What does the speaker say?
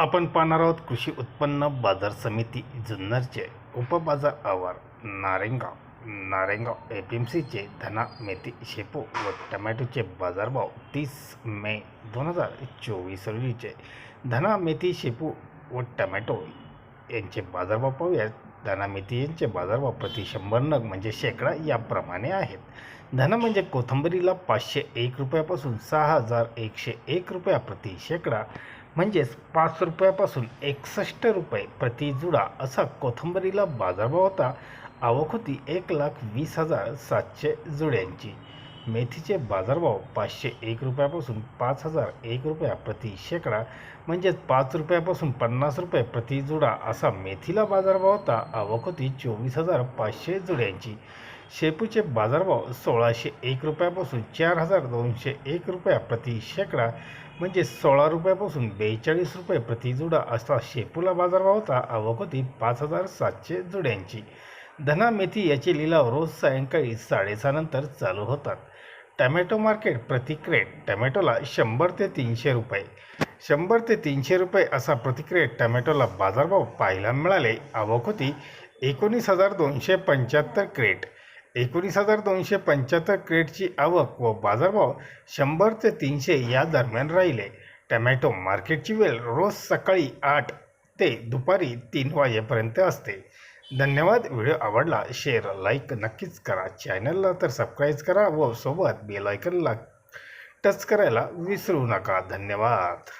आपण पाहणार आहोत कृषी उत्पन्न बाजार समिती जुन्नरचे उपबाजार आवार Narayangaon. Narayangaon A P M सीचे धना मेथी शेपू व टमॅटोचे बाजारभाव तीस मे दोन हजार चोवीस रोजीचे. धना मेथी शेपू व टमॅटो यांचे बाजारभाव पाहूयात. धना मेथी यांचे बाजारभाव प्रति शंभर नग म्हणजे शेकडा याप्रमाणे आहेत. धना म्हणजे कोथंबरीला पाचशे एक रुपयापासून सहा हजार एकशे एक रुपया प्रति शेकडा. म्हणजेच पाच रुपयापासून एकसष्ट रुपये प्रति जुडा असा कोथंबरीला बाजारभाव होता. आवक होती एक लाख वीस हजार सातशे जुड्यांची. मेथीचे बाजारभाव पाचशे एक रुपयापासून पाच हजार एक रुपया प्रति शेकडा म्हणजेच पाच रुपयापासून पन्नास रुपये प्रति जुडा असा मेथीला बाजारभाव होता. आवक होती चोवीस हजार पाचशे जुड्यांची. शेपूचे बाजारभाव सोळाशे एक रुपयापासून चार हजार दोनशे एक रुपया प्रति शेकडा म्हणजे सोळा रुपयापासून बेचाळीस रुपये प्रति जुडा असा शेपूला बाजारभाव होता. आवक होती पाच हजार सातशे जुड्यांची. धना मेथी याचे लिलाव रोज सायंकाळी साडेसहानंतर चालू होतात. टमॅटो मार्केट प्रति क्रेट टमॅटोला शंभर ते तीनशे रुपये. शंभर ते तीनशे रुपये असा प्रतिक्रेट टमॅटोला बाजारभाव पाहायला मिळाले. आवक होती एकोणीस हजार दोनशे पंच्याहत्तर क्रेट. एकोणीस हजार दोनशे पंच्याहत्तर क्रेटची आवक व बाजारभाव शंभर ते तीनशे या दरम्यान राहिले. टमॅटो मार्केटची वेळ रोज सकाळी आठ ते दुपारी तीन वाजेपर्यंत असते. धन्यवाद. व्हिडिओ आवडला शेअर लाईक नक्कीच करा. चॅनलला तर सबस्क्राईब करा व सोबत बेल आयकनला टच करायला विसरू नका. धन्यवाद.